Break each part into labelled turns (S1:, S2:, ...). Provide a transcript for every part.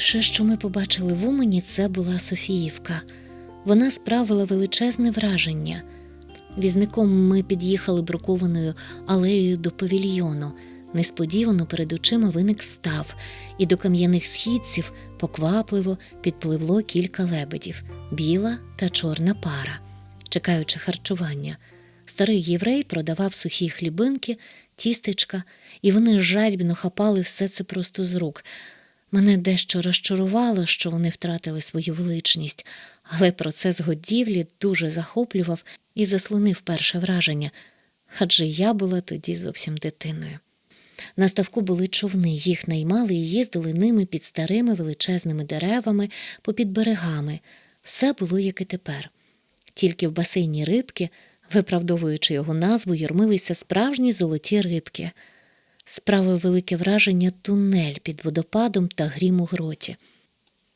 S1: Перше, що ми побачили в Умані, це була Софіївка. Вона справила величезне враження. Візником ми під'їхали брукованою алеєю до павільйону. Несподівано перед очима виник став, і до кам'яних східців поквапливо підпливло кілька лебедів біла та чорна пара, чекаючи харчування. Старий єврей продавав сухі хлібинки, тістечка, і вони жадібно хапали все це просто з рук. Мене дещо розчарувало, що вони втратили свою величність, але процес годівлі дуже захоплював і заслонив перше враження, адже я була тоді зовсім дитиною. На ставку були човни, їх наймали і їздили ними під старими величезними деревами, попід берегами. Все було, як і тепер. Тільки в басейні рибки, виправдовуючи його назву, юрмилися справжні золоті рибки. Справив велике враження тунель під водопадом та грім у гроті.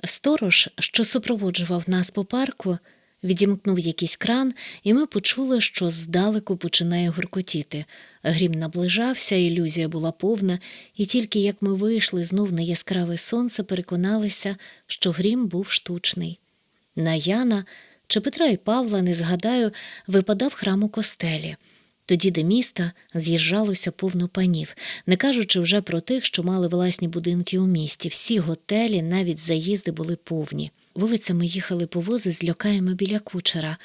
S1: Сторож, що супроводжував нас по парку, відімкнув якийсь кран, і ми почули, що здалеку починає гуркотіти. Грім наближався, ілюзія була повна, і тільки як ми вийшли знов на яскраве сонце, переконалися, що грім був штучний. На Яна чи Петра і Павла, не згадаю, випадав храм у костелі. Тоді до міста з'їжджалося повно панів, не кажучи вже про тих, що мали власні будинки у місті. Всі готелі, навіть заїзди були повні. Вулицями їхали повози з льокаями біля кучера.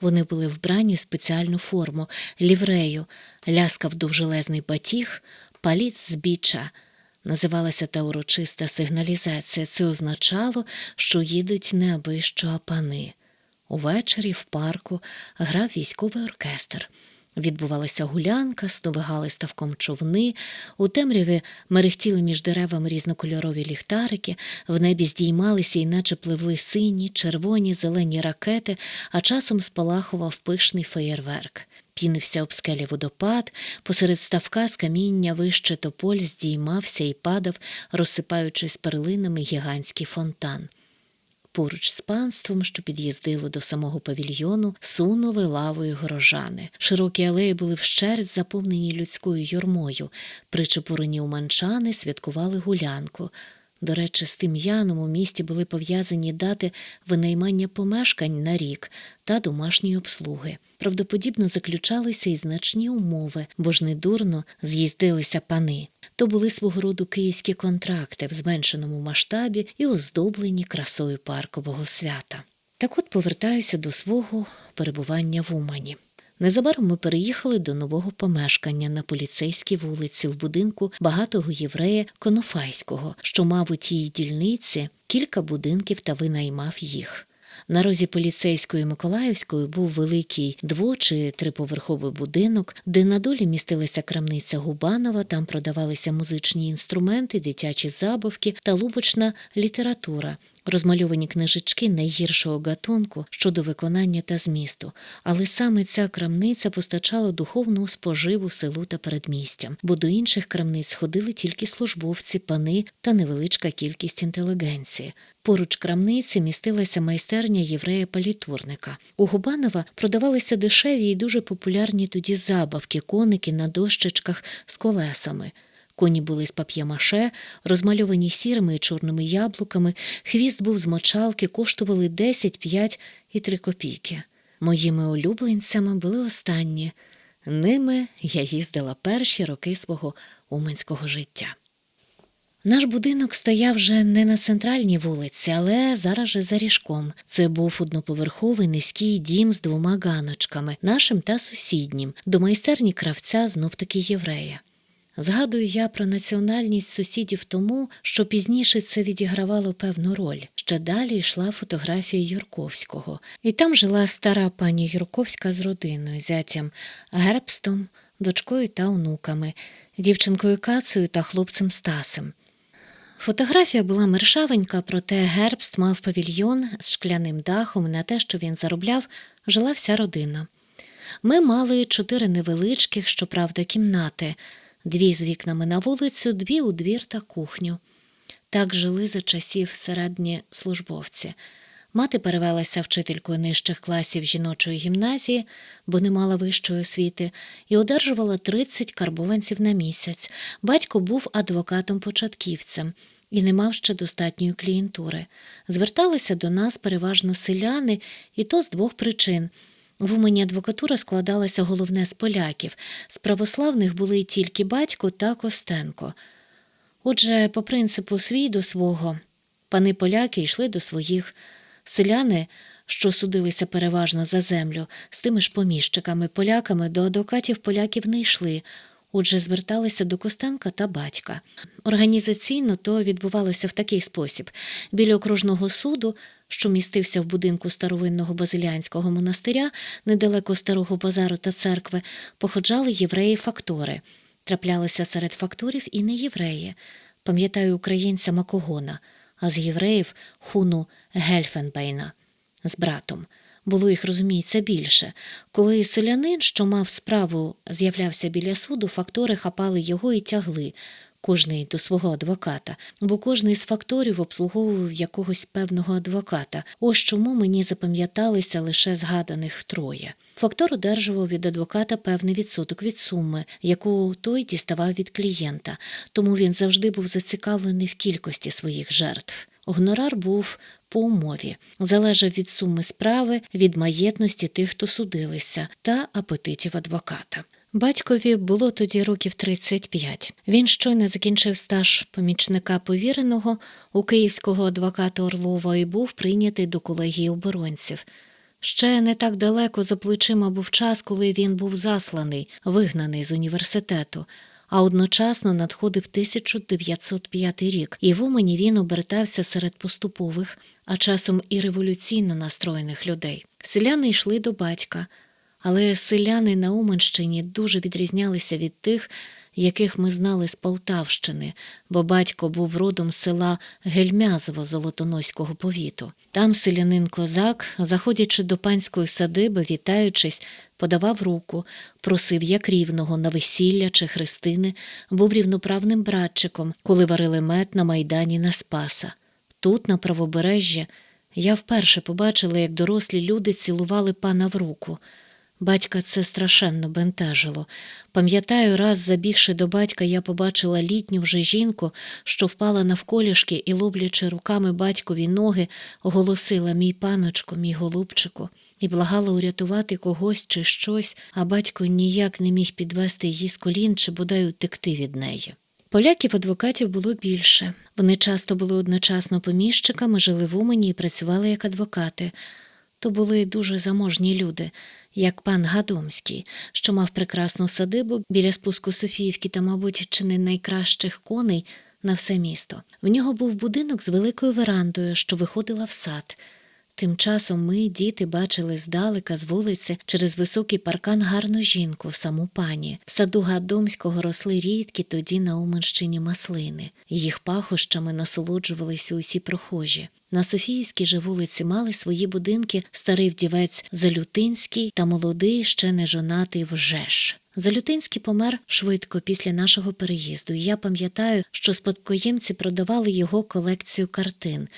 S1: Вони були вбрані в спеціальну форму, ліврею, ляскав довжелезний батіг, паліц з біча. Називалася та урочиста сигналізація. Це означало, що їдуть не аби що, а пани. Увечері в парку грав військовий оркестр. Відбувалася гулянка, сновигали ставком човни, у темряві мерехтіли між деревами різнокольорові ліхтарики, в небі здіймалися і наче пливли сині, червоні, зелені ракети, а часом спалахував пишний феєрверк. Пінився об скелі водопад, посеред ставка з каміння вище тополь здіймався і падав, розсипаючись перлинами гігантський фонтан. Поруч з панством, що під'їздило до самого павільйону, сунули лавою горожани. Широкі алеї були вщерть заповнені людською юрмою. Причепурені уманчани святкували гулянку. До речі, з тим яном у місті були пов'язані дати винаймання помешкань на рік та домашньої обслуги. Правдоподібно заключалися і значні умови, бо ж недурно з'їздилися пани. То були свого роду київські контракти в зменшеному масштабі і оздоблені красою паркового свята. Так от повертаюся до свого перебування в Умані. Незабаром ми переїхали до нового помешкання на поліцейській вулиці в будинку багатого єврея Конофайського, що мав у тій дільниці кілька будинків та винаймав їх. На розі поліцейської Миколаївської був великий дво- чи триповерховий будинок, де на долі містилася крамниця Губанова, там продавалися музичні інструменти, дитячі забавки та лубочна література, розмальовані книжечки найгіршого гатунку щодо виконання та змісту. Але саме ця крамниця постачала духовну споживу селу та передмістям, бо до інших крамниць ходили тільки службовці, пани та невеличка кількість інтелігенції. Поруч крамниці містилася майстерня єврея-палітурника. У Губанова продавалися дешеві і дуже популярні тоді забавки, коники на дощечках з колесами. Коні були з пап'ємаше, розмальовані сірими і чорними яблуками, хвіст був з мочалки, коштували 10, 5 і 3 копійки. Моїми улюбленцями були останні. Ними я їздила перші роки свого уменського життя. Наш будинок стояв вже не на центральній вулиці, але зараз же за ріжком. Це був одноповерховий низький дім з двома ганочками, нашим та сусіднім, до майстерні кравця знов таки єврея. Згадую я про національність сусідів тому, що пізніше це відігравало певну роль. Ще далі йшла фотографія Юрковського, і там жила стара пані Юрковська з родиною, зятям Гербстом, дочкою та онуками, дівчинкою Кацею та хлопцем Стасем. Фотографія була мершавенька, проте Гербст мав павільйон з шкляним дахом, на те, що він заробляв, жила вся родина. Ми мали чотири невеличких, щоправда, кімнати, дві з вікнами на вулицю, дві у двір та кухню. Так жили за часів середні службовці. Мати перевелася вчителькою нижчих класів жіночої гімназії, бо не мала вищої освіти, і одержувала 30 карбованців на місяць. Батько був адвокатом-початківцем. і не мав ще достатньої клієнтури. Зверталися до нас переважно селяни, і то з двох причин. В Умані адвокатура складалася головне з поляків. З православних були тільки батько та Костенко. Отже, по принципу свій до свого, пани поляки йшли до своїх. Селяни, що судилися переважно за землю, з тими ж поміщиками, поляками до адвокатів поляків не йшли. Отже, зверталися до Костенка та батька. Організаційно то відбувалося в такий спосіб: біля окружного суду, що містився в будинку старовинного базилянського монастиря, недалеко старого базару та церкви, походжали євреї-фактори. Траплялися серед факторів і не євреї. Пам'ятаю українця Макогона, а з євреїв хуну Гельфенбейна з братом. Було їх, розуміється, більше. Коли селянин, що мав справу, з'являвся біля суду, фактори хапали його і тягли, кожний до свого адвоката, бо кожний з факторів обслуговував якогось певного адвоката. Ось чому мені запам'яталися лише згаданих троє. Фактор одержував від адвоката певний відсоток від суми, яку той діставав від клієнта, тому він завжди був зацікавлений в кількості своїх жертв. Гонорар був по умові, залежав від суми справи, від маєтності тих, хто судилися, та апетитів адвоката. Батькові було тоді років 35. Він щойно закінчив стаж помічника повіреного у київського адвоката Орлова і був прийнятий до колегії оборонців. Ще не так далеко за плечима був час, коли він був засланий, вигнаний з університету. А одночасно надходив 1905 рік, і в Умані він обертався серед поступових, а часом і революційно настроєних людей. Селяни йшли до батька, але селяни на Уманщині дуже відрізнялися від тих, яких ми знали з Полтавщини, бо батько був родом села Гельмязово Золотоноського повіту. Там селянин козак, заходячи до панської садиби, вітаючись, подавав руку, просив як рівного на весілля чи хрестини, був рівноправним братчиком, коли варили мед на майдані на Спаса. Тут, на правобережжі, я вперше побачила, як дорослі люди цілували пана в руку. Батька це страшенно бентежило. Пам'ятаю, раз забігши до батька, я побачила літню вже жінку, що впала навколішки і, лоблячи руками батькові ноги, оголосила мій паночку, мій голубчику, і благала урятувати когось чи щось, а батько ніяк не міг підвести її з колін чи бодай утекти від неї. Поляків адвокатів було більше. Вони часто були одночасно поміщиками, жили в Умані і працювали як адвокати. То були дуже заможні люди, як пан Гадомський, що мав прекрасну садибу біля спуску Софіївки та, мабуть, чи не найкращих коней на все місто. В нього був будинок з великою верандою, що виходила в сад. Тим часом ми, діти, бачили здалека з вулиці через високий паркан гарну жінку, саму пані. В саду Гадомського росли рідкі тоді на Уманщині маслини. Їх пахощами насолоджувалися усі прохожі. На Софіївській же вулиці мали свої будинки старий вдівець Залютинський та молодий, ще не жонатий Вжеш. Залютинський помер швидко після нашого переїзду, і я пам'ятаю, що спадкоємці продавали його колекцію картин.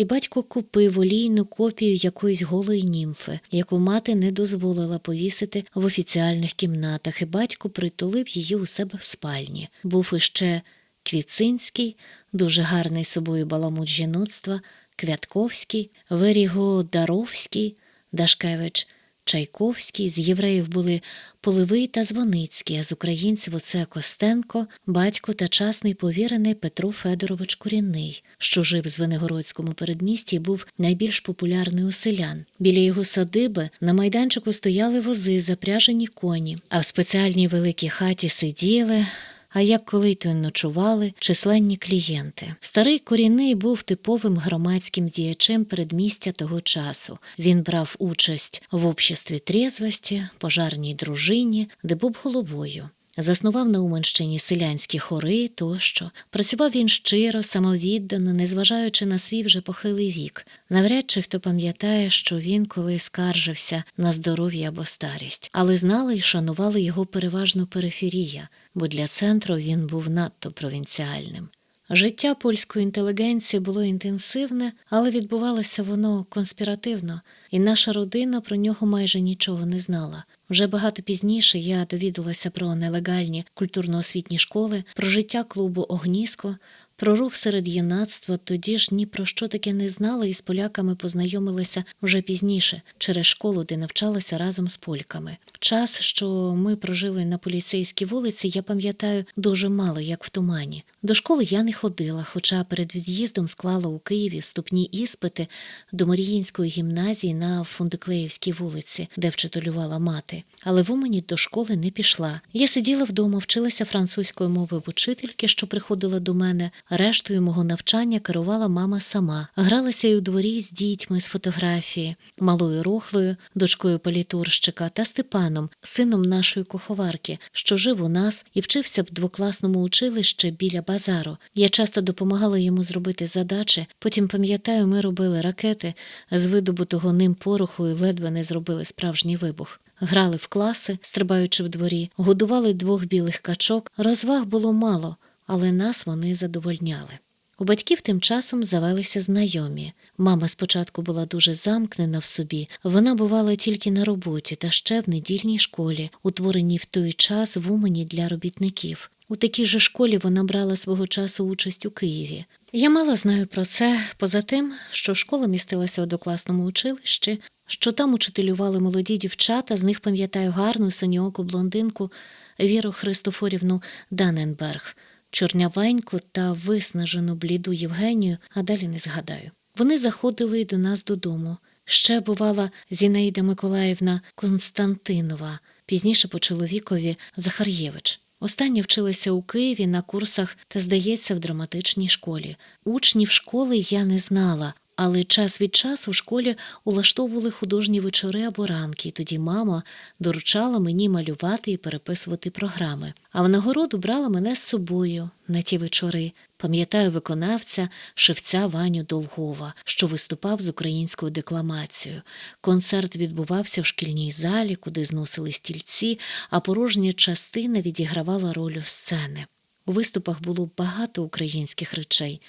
S1: І батько купив олійну копію якоїсь голої німфи, яку мати не дозволила повісити в офіціальних кімнатах, і батько притулив її у себе в спальні. Був іще Квіцинський, дуже гарний собою баламут жіноцтва, Квятковський, Верігодаровський, Дашкевич, Чайковський, з євреїв були Поливий та Звоницький, а з українців оце Костенко, батько та часний повірений Петро Федорович Курінний, що жив в Звенигородському передмісті і був найбільш популярний у селян. Біля його садиби на майданчику стояли вози, запряжені коні, а в спеціальній великій хаті сиділи а як коли то ночували численні клієнти. Старий корінний був типовим громадським діячем передмістя того часу. Він брав участь в обществі трізвості, пожарній дружині, де був головою. Заснував на Уманщині селянські хори тощо. Працював він щиро, самовіддано, незважаючи на свій вже похилий вік. Навряд чи хто пам'ятає, що він колись скаржився на здоров'я або старість, але знали і шанували його переважно периферія, бо для центру він був надто провінціальним. Життя польської інтелігенції було інтенсивне, але відбувалося воно конспіративно, і наша родина про нього майже нічого не знала. Вже багато пізніше я довідалася про нелегальні культурно-освітні школи, про життя клубу Огніско, про рух серед юнацтва. Тоді ж ні про що таке не знала і з поляками познайомилася вже пізніше через школу, де навчалася разом з польками. Час, що ми прожили на поліцейській вулиці, я пам'ятаю дуже мало, як в тумані. До школи я не ходила, хоча перед від'їздом склала у Києві вступні іспити до Маріїнської гімназії на Фундиклеївській вулиці, де вчителювала мати. Але в Умані до школи не пішла. Я сиділа вдома, вчилася французької мови в учительки, що приходила до мене. Рештою мого навчання керувала мама сама. Гралася й у дворі з дітьми з фотографії, малою рохлою, дочкою політурщика та Степаном, сином нашої куховарки, що жив у нас і вчився в двокласному училищі біля базару. Я часто допомагала йому зробити задачі. Потім пам'ятаю, ми робили ракети з видобутого ним пороху і ледве не зробили справжній вибух. Грали в класи, стрибаючи в дворі, годували двох білих качок. Розваг було мало, але нас вони задовольняли. У батьків тим часом завелися знайомі. Мама спочатку була дуже замкнена в собі. Вона бувала тільки на роботі та ще в недільній школі, утвореній в той час в Умані для робітників. У такій же школі вона брала свого часу участь у Києві. Я мало знаю про це, поза тим, що школа містилася у докласному училищі, що там учителювали молоді дівчата, з них пам'ятаю гарну синьооку блондинку Віру Христофорівну Даненберг, чорнявеньку та виснажену бліду Євгенію, а далі не згадаю. Вони заходили до нас додому. Ще бувала Зінаїда Миколаївна Константинова, пізніше по чоловікові Захар'євич. Остання вчилися у Києві на курсах та, здається, в драматичній школі. Учнів школи я не знала, але час від часу в школі улаштовували художні вечори або ранки, і тоді мама доручала мені малювати і переписувати програми. А в нагороду брала мене з собою на ті вечори. Пам'ятаю виконавця шевця Ваню Долгова, що виступав з українською декламацією. Концерт відбувався в шкільній залі, куди зносили стільці, а порожня частина відігравала роль сцени. У виступах було багато українських речей.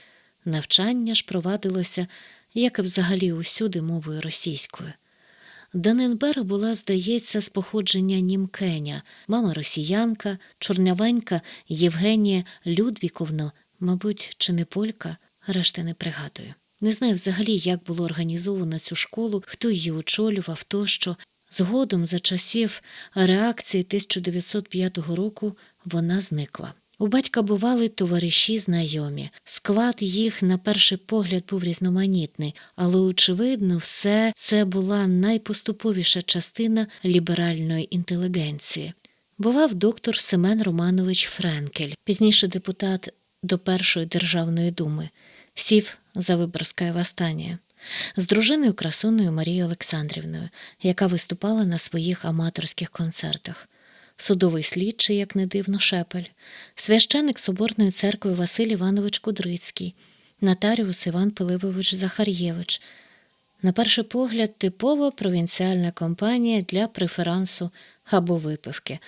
S1: Навчання ж провадилося, як і взагалі усюди мовою російською. Даненберг була, здається, з походження німкеня, мама росіянка, чорнявенька Євгенія Людвіковна, мабуть, чи не полька, решти не пригадую. Не знаю взагалі, як було організовано цю школу, хто її очолював, тощо. Згодом, за часів реакції 1905 року, вона зникла. У батька бували товариші знайомі. Склад їх на перший погляд був різноманітний, але, очевидно, все це була найпоступовіша частина ліберальної інтелігенції. Бував доктор Семен Романович Френкель, пізніше депутат до Першої державної думи, сів за Виборське восстання. З дружиною красуною Марією Олександрівною, яка виступала на своїх аматорських концертах судовий слідчий, як не дивно, Шепель, священик Соборної церкви Василь Іванович Кудрицький, нотаріус Іван Пилипович Захар'євич. На перший погляд, типова провінціальна компанія для преферансу або випивки.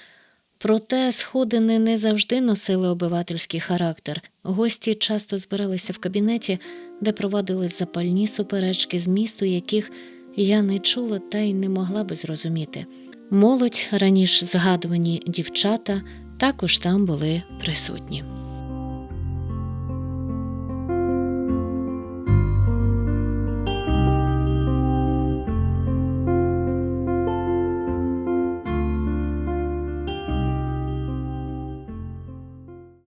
S1: Проте сходини не завжди носили обивательський характер. Гості часто збиралися в кабінеті, де провадились запальні суперечки з місту, яких я не чула та й не могла би зрозуміти. Молодь, раніше згадувані дівчата, також там були присутні.